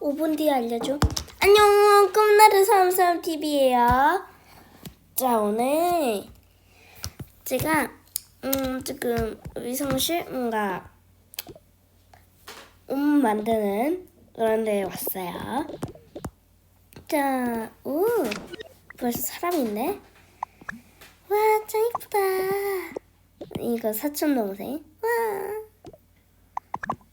5분 뒤에 알려줘. 안녕, 꿈나루 삼삼 TV예요. 자, 오늘 제가 음 지금 위성실 뭔가 옷 만드는 그런 데 왔어요. 자, 오, 벌써 사람이 있네. 와, 짱 이쁘다. 이거 사촌 동생. 와.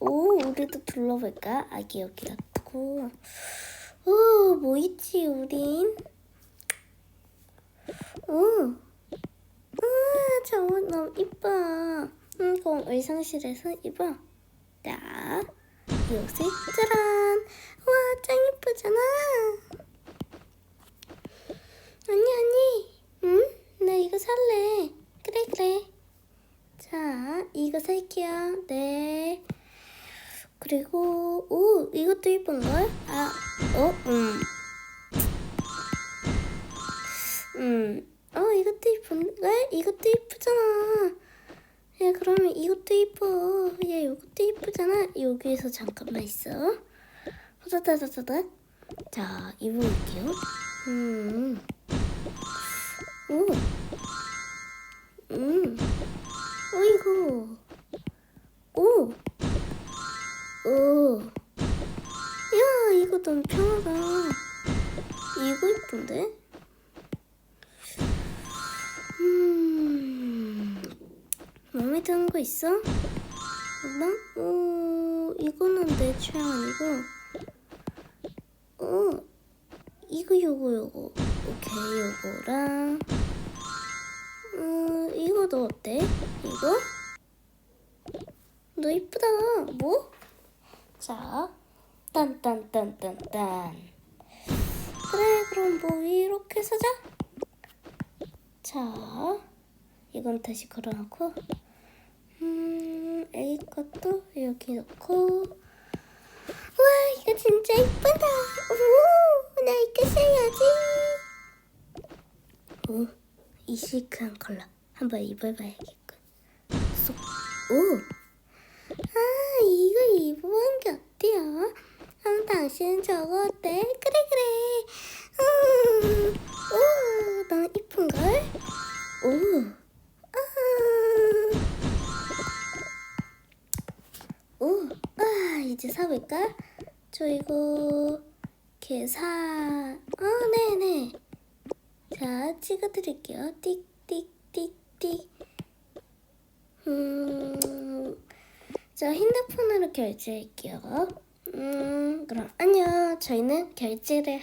오, 우리도 둘러볼까? 아기 여기 놔 두고. 오, 뭐 있지, 우린? 오. 아, 저거 너무 이뻐. 음, 이거 의상실에서 입어. 자, 이 옷을 짜란. 와, 짱 이쁘잖아. 언니, 언니. 응? 나 이거 살래. 그래, 그래. 자, 이거 살게요. 네. 그리고 오 이것도 이쁜 걸? 아, 어, 음, 음, 어 이것도 이쁜 걸? 이것도 이쁘잖아. 야 그러면 이것도 이뻐. 야 이것도 이쁘잖아. 여기에서 잠깐만 있어. 호다다다다다. 자 입어볼게요. 음, 오, 음, 어이구, 오. 오. 야, 이거 너무 편하다. 이거 이쁜데? 음. 마음에 드는 거 있어? 나? 어, 이거는 내 취향 아니고. 어, 이거, 요거, 요거. 오케이, 요거랑. 어, 이거도 어때? 이거? 너 이쁘다. 뭐? 자, 딴딴딴딴딴. 그래, 그럼 뭐 이렇게 사자. 자, 이건 다시 걸어놓고, 음, A 것도 여기 넣고. 와, 이거 진짜 이쁘다. 오, 나 이거 사야지. 오, 이 시크한 컬러 한번 입어봐야겠군. 쏙, 오. 아, 이거 입어본 게 어때요? 그럼 당신은 저거 어때? 그래, 그래. 음, 오, 너무 이쁜 걸? 오, 아, 오, 아, 이제 사볼까? 저 이거, 계사, 아, 네네. 자, 찍어드릴게요. 띡, 띡, 띡, 띡. 음, 저 핸드폰으로 결제할게요. 음, 그럼 안녕. 저희는 결제를